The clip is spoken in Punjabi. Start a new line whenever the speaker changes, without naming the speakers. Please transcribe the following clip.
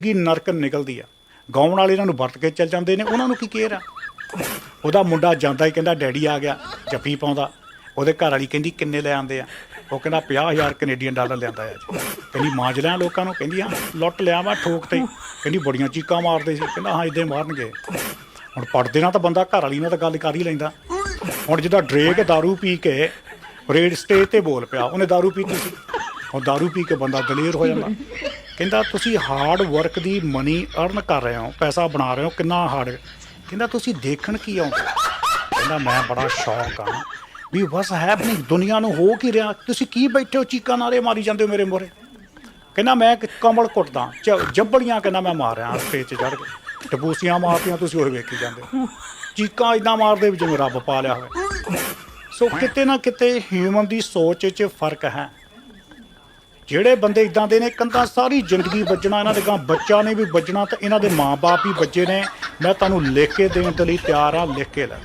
ਕੀ ਨਰਕ ਨਿਕਲਦੀ ਆ ਗਾਉਣ ਵਾਲੇ ਇਹਨਾਂ ਨੂੰ ਵਰਤ ਕੇ ਚੱਲ ਜਾਂਦੇ ਨੇ ਉਹਨਾਂ ਨੂੰ ਕੀ ਕੇਅਰ ਆ ਉਹਦਾ ਮੁੰਡਾ ਜਾਂਦਾ ਹੀ ਕਹਿੰਦਾ ਡੈਡੀ ਆ ਗਿਆ ਜੱਫੀ ਪਾਉਂਦਾ ਉਹਦੇ ਘਰ ਵਾਲੀ ਕਹਿੰਦੀ ਕਿੰਨੇ ਲੈ ਆਂਦੇ ਆ ਉਹ ਕਹਿੰਦਾ 50000 ਕੈਨੇਡੀਅਨ ਡਾਲਰ ਲਿਆਂਦਾ ਆ ਜੀ ਕਹਿੰਦੀ ਮਾਂਜ ਲਿਆ ਲੋਕਾਂ ਨੂੰ ਕਹਿੰਦੀ ਹਾਂ ਲੁੱਟ ਲਿਆ ਵਾ ਠੋਕ ਤੇ ਕਹਿੰਦੀ ਬੜੀਆਂ ਚੀਕਾਂ ਮਾਰਦੇ ਸੀ ਕਹਿੰਦਾ ਹਾਂ ਇਦਾਂ ਮਾਰਨਗੇ ਹੁਣ ਪੜਦੇ ਨਾਲ ਤਾਂ ਬੰਦਾ ਘਰ ਵਾਲੀ ਨਾਲ ਤਾਂ ਗੱਲ ਕਰ ਹੀ ਲੈਂਦਾ ਹੁਣ ਜਿਹਦਾ ਡਰੇਕ दारू ਪੀ ਕੇ ਰੇਡ ਸਟੇਜ ਤੇ ਬੋਲ ਪਿਆ ਉਹਨੇ दारू ਪੀਤੀ ਸੀ ਉਹ दारू ਪੀ ਕੇ ਬੰਦਾ ਦਲੇਰ ਹੋ ਜਾਂਦਾ ਕਹਿੰਦਾ, ਤੁਸੀਂ ਹਾਰਡ ਵਰਕ ਦੀ ਮਨੀ ਅਰਨ ਕਰ ਰਹੇ ਹੋ, ਪੈਸਾ ਬਣਾ ਰਹੇ ਹੋ, ਕਿੰਨਾ ਹਾਰਡ ਕਹਿੰਦਾ, ਤੁਸੀਂ ਦੇਖਣ ਕੀ ਆਉਂਦੇ ਕਹਿੰਦਾ, ਮੈਂ ਬੜਾ ਸ਼ੌਕ ਆ ਵੀ ਵਸ ਆਪਣੀ ਦੁਨੀਆ ਨੂੰ ਹੋ ਕੀ ਰਿਹਾ? ਤੁਸੀਂ ਕੀ ਬੈਠੇ ਹੋ, ਚੀਕਾਂ ਨਾਲੇ ਮਾਰੀ ਜਾਂਦੇ ਹੋ ਮੇਰੇ ਮੋਰੇ ਕਹਿੰਦਾ, ਮੈਂ ਇੱਕ ਕਮਲ ਕੁੱਟਦਾ ਜ- ਜੱਬੜੀਆਂ ਕਹਿੰਦਾ ਮੈਂ ਮਾਰ ਰਿਹਾ ਸਟੇਜ 'ਚ ਚੜ ਕੇ। ਟਬੂਸੀਆਂ ਮਾਰਦੀਆਂ ਤੁਸੀਂ ਉਹ ਵੇਖੀ ਜਾਂਦੇ ਹੋ। ਚੀਕਾਂ ਇਦਾਂ ਮਾਰਦੇ ਵੀ ਜਿਵੇਂ ਰੱਬ ਪਾ ਲਿਆ ਹੋਵੇ ਸੋ ਕਿਤੇ ਨਾ ਕਿਤੇ ਹਿਊਮਨ ਦੀ ਸੋਚ 'ਚ ਫ਼ਰਕ ਹੈ। ਜਿਹੜੇ ਬੰਦੇ ਇਦਾਂ ਦੇ ਨੇ ਕੰਦਾ ਸਾਰੀ ਜ਼ਿੰਦਗੀ ਵੱਜਣਾ, ਇਹਨਾਂ ਦੇ ਗਾਂ ਬੱਚਾ ਨੇ ਵੀ ਵੱਜਣਾ ਤੇ ਇਹਨਾਂ ਦੇ ਮਾਪੇ ਵੀ ਵੱਜੇ ਨੇ। ਮੈਂ ਤੁਹਾਨੂੰ ਲਿਖ ਕੇ ਦੇਣ ਦੇ ਲਈ ਤਿਆਰ ਆ ਲਿਖ ਕੇ ਲੈ